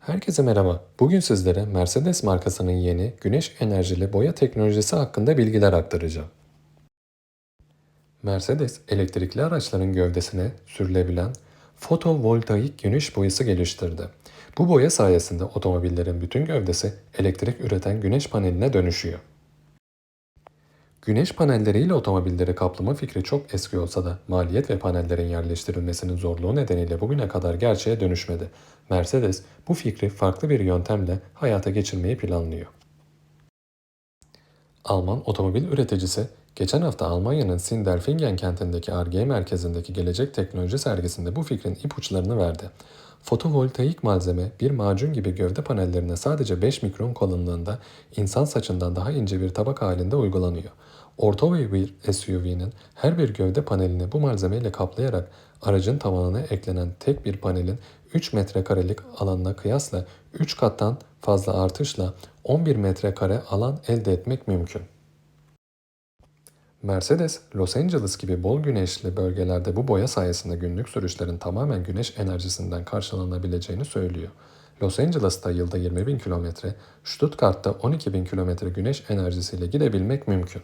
Herkese merhaba. Bugün sizlere Mercedes markasının yeni güneş enerjili boya teknolojisi hakkında bilgiler aktaracağım. Mercedes, elektrikli araçların gövdesine sürülebilen fotovoltaik güneş boyası geliştirdi. Bu boya sayesinde otomobillerin bütün gövdesi elektrik üreten güneş paneline dönüşüyor. Güneş panelleriyle otomobilleri kaplama fikri çok eski olsa da maliyet ve panellerin yerleştirilmesinin zorluğu nedeniyle bugüne kadar gerçeğe dönüşmedi. Mercedes bu fikri farklı bir yöntemle hayata geçirmeyi planlıyor. Alman otomobil üreticisi geçen hafta Almanya'nın Sindelfingen kentindeki Ar-Ge merkezindeki gelecek teknoloji sergisinde bu fikrin ipuçlarını verdi. Fotovoltaik malzeme bir macun gibi gövde panellerine sadece 5 mikron kalınlığında insan saçından daha ince bir tabak halinde uygulanıyor. Orta boy bir SUV'nin her bir gövde panelini bu malzemeyle kaplayarak aracın tavanına eklenen tek bir panelin 3 metrekarelik alanına kıyasla 3 kattan fazla artışla 11 metrekare alan elde etmek mümkün. Mercedes, Los Angeles gibi bol güneşli bölgelerde bu boya sayesinde günlük sürüşlerin tamamen güneş enerjisinden karşılanabileceğini söylüyor. Los Angeles'ta yılda 20 bin kilometre, Stuttgart'ta 12 bin kilometre güneş enerjisiyle gidebilmek mümkün.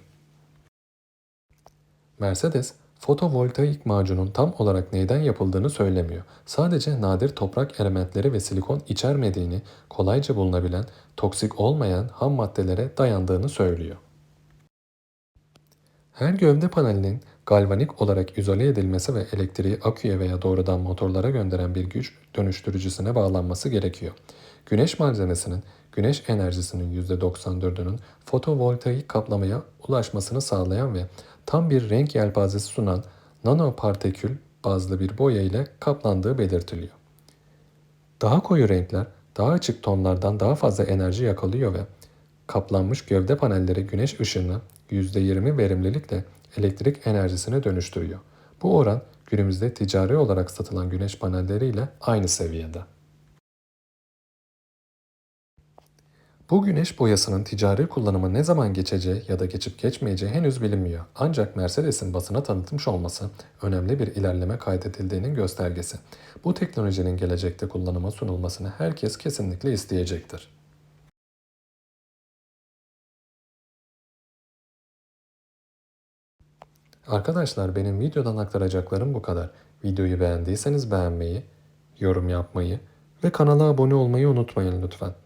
Mercedes, fotovoltaik macunun tam olarak neyden yapıldığını söylemiyor. Sadece nadir toprak elementleri ve silikon içermediğini, kolayca bulunabilen, toksik olmayan ham maddelere dayandığını söylüyor. Her gövde panelinin galvanik olarak izole edilmesi ve elektriği aküye veya doğrudan motorlara gönderen bir güç dönüştürücüsüne bağlanması gerekiyor. Güneş malzemesinin güneş enerjisinin %94'ünün fotovoltaik kaplamaya ulaşmasını sağlayan ve tam bir renk yelpazesi sunan nanopartikül bazlı bir boya ile kaplandığı belirtiliyor. Daha koyu renkler daha açık tonlardan daha fazla enerji yakalıyor ve kaplanmış gövde panelleri güneş ışığını %20 verimlilikle elektrik enerjisine dönüştürüyor. Bu oran günümüzde ticari olarak satılan güneş panelleriyle aynı seviyede. Bu güneş boyasının ticari kullanıma ne zaman geçeceği ya da geçip geçmeyeceği henüz bilinmiyor. Ancak Mercedes'in basına tanıtmış olması önemli bir ilerleme kaydedildiğinin göstergesi. Bu teknolojinin gelecekte kullanıma sunulmasını herkes kesinlikle isteyecektir. Arkadaşlar benim videodan aktaracaklarım bu kadar. Videoyu beğendiyseniz beğenmeyi, yorum yapmayı ve kanala abone olmayı unutmayın lütfen.